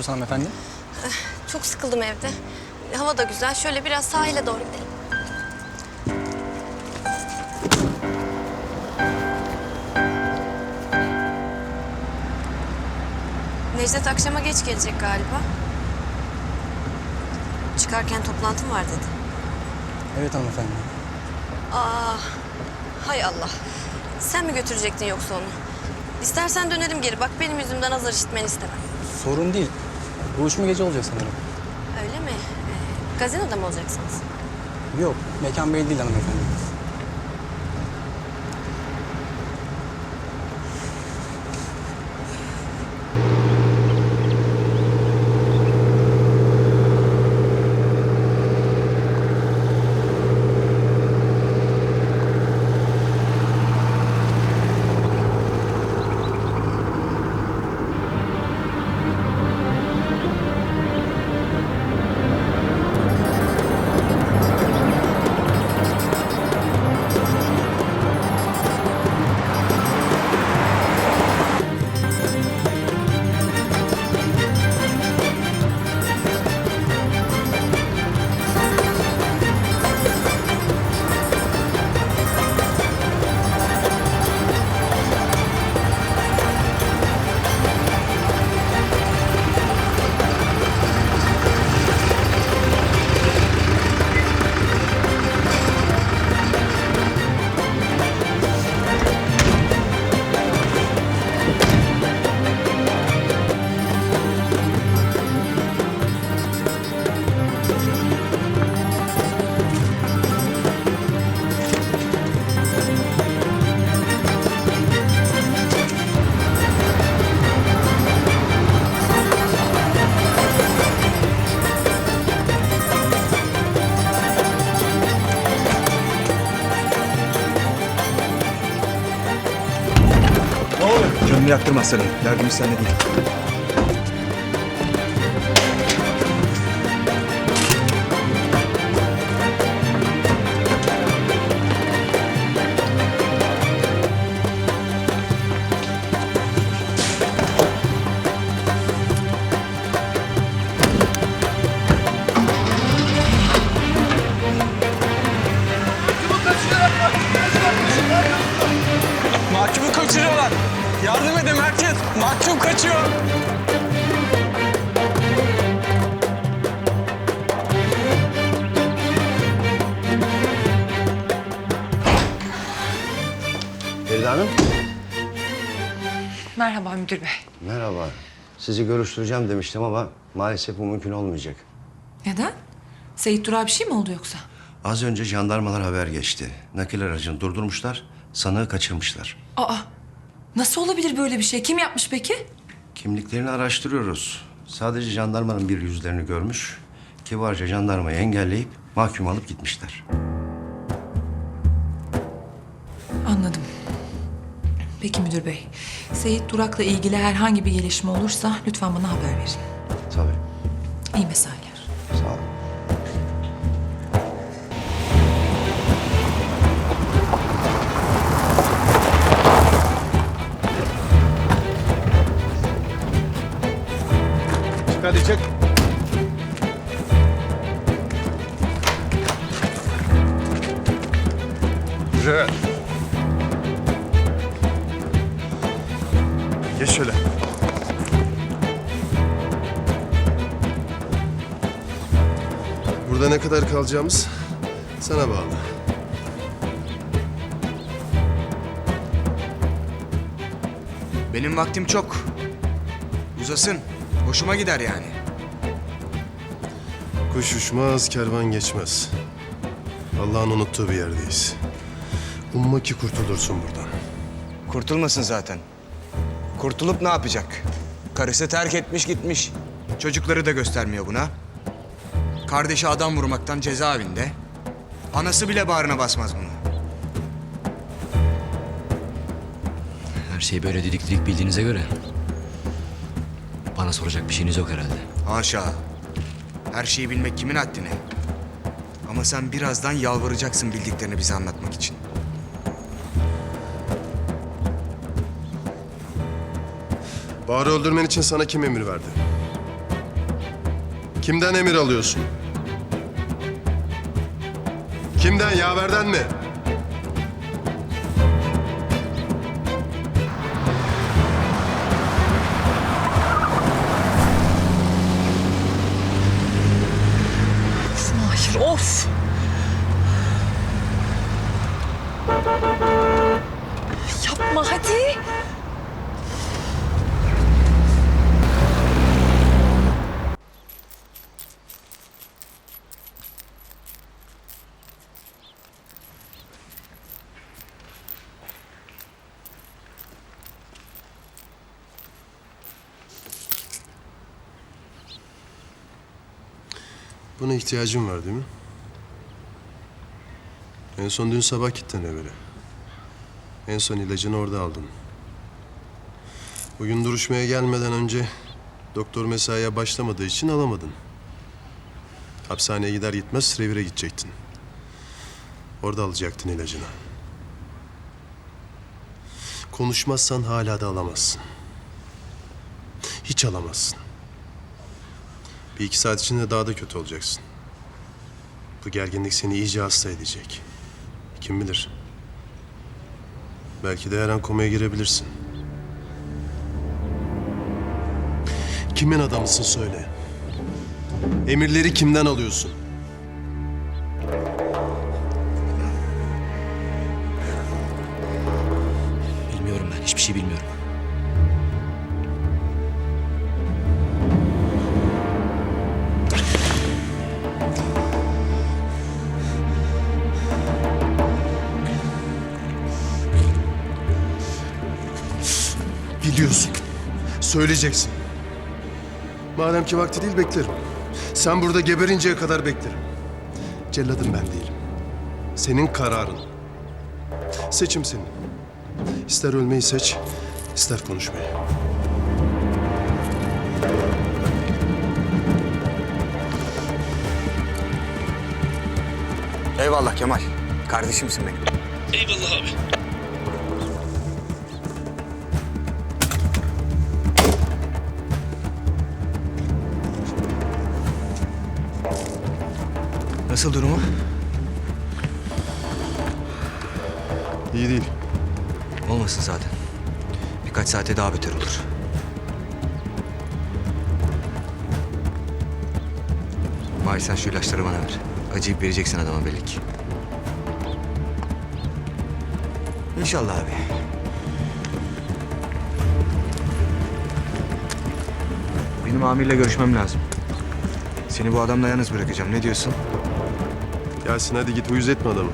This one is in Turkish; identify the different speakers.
Speaker 1: Gidiyorsun hanımefendi?
Speaker 2: Çok sıkıldım evde. Hava da güzel. Şöyle biraz sahile doğru gidelim. Necdet akşama geç gelecek galiba. Çıkarken toplantım var dedi.
Speaker 1: Evet hanımefendi.
Speaker 2: Aa, hay Allah. Sen mi götürecektin yoksa onu? İstersen dönelim geri. Bak benim yüzümden azar işitmeni istemem.
Speaker 1: Sorun değil. Buluşma gece olacak sanırım.
Speaker 2: Öyle mi? Ee, gazinoda mı olacaksınız?
Speaker 1: Yok, mekan belli değil hanımefendi.
Speaker 3: Canını yaktırma Selim. Derdimiz seninle değil.
Speaker 1: Yardım edin herkes. Mahkum kaçıyor.
Speaker 4: Feride Hanım.
Speaker 5: Merhaba müdür bey.
Speaker 4: Merhaba. Sizi görüştüreceğim demiştim ama maalesef bu mümkün olmayacak.
Speaker 5: Neden? Seyit Durağa bir şey mi oldu yoksa?
Speaker 4: Az önce jandarmalar haber geçti. Nakil aracını durdurmuşlar, sanığı kaçırmışlar.
Speaker 5: Aa, nasıl olabilir böyle bir şey? Kim yapmış peki?
Speaker 4: Kimliklerini araştırıyoruz. Sadece jandarmanın bir yüzlerini görmüş. Kibarca jandarmayı engelleyip mahkum alıp gitmişler.
Speaker 5: Anladım. Peki müdür bey. Seyit Durak'la ilgili herhangi bir gelişme olursa lütfen bana haber verin.
Speaker 4: Tabii.
Speaker 5: İyi mesailer.
Speaker 3: Güzel. Geç şöyle.
Speaker 6: Burada ne kadar kalacağımız sana bağlı.
Speaker 7: Benim vaktim çok. Uzasın. Hoşuma gider yani.
Speaker 6: Kuş uçmaz, kervan geçmez. Allah'ın unuttuğu bir yerdeyiz. Umma ki kurtulursun buradan.
Speaker 7: Kurtulmasın zaten. Kurtulup ne yapacak? Karısı terk etmiş gitmiş. Çocukları da göstermiyor buna. Kardeşi adam vurmaktan cezaevinde. Anası bile bağrına basmaz bunu.
Speaker 8: Her şeyi böyle didik didik bildiğinize göre... ...bana soracak bir şeyiniz yok herhalde.
Speaker 7: Haşa. Her şeyi bilmek kimin haddine? Ama sen birazdan yalvaracaksın bildiklerini bize anlatmak için.
Speaker 6: Bahar'ı öldürmen için sana kim emir verdi? Kimden emir alıyorsun? Kimden? Yaverden mi?
Speaker 5: Mahir of. Yapma hadi.
Speaker 6: Buna ihtiyacın var değil mi? En son dün sabah gittin evine. En son ilacını orada aldın. Bugün duruşmaya gelmeden önce doktor mesaiye başlamadığı için alamadın. Hapishaneye gider gitmez revire gidecektin. Orada alacaktın ilacını. Konuşmazsan hala da alamazsın. Hiç alamazsın. Bir iki saat içinde daha da kötü olacaksın. Bu gerginlik seni iyice hasta edecek. Kim bilir? Belki de her an komaya girebilirsin. Kimin adamısın söyle. Emirleri kimden alıyorsun?
Speaker 8: Bilmiyorum ben. Hiçbir şey bilmiyorum.
Speaker 6: Biliyorsun. Söyleyeceksin. Madem ki vakti değil beklerim. Sen burada geberinceye kadar beklerim. Celladım ben değilim. Senin kararın. Seçim senin. İster ölmeyi seç, ister konuşmayı.
Speaker 7: Eyvallah Kemal. Kardeşimsin benim. Nasıl durumu?
Speaker 6: İyi değil.
Speaker 7: Olmasın zaten. Birkaç saate daha beter olur. Mahir sen şu ilaçları bana ver. Acıyıp vereceksin adama belli ki. İnşallah abi. Benim amirle görüşmem lazım. Seni bu adamla yalnız bırakacağım. Ne diyorsun?
Speaker 6: Yasin hadi git uyuz etme adamı.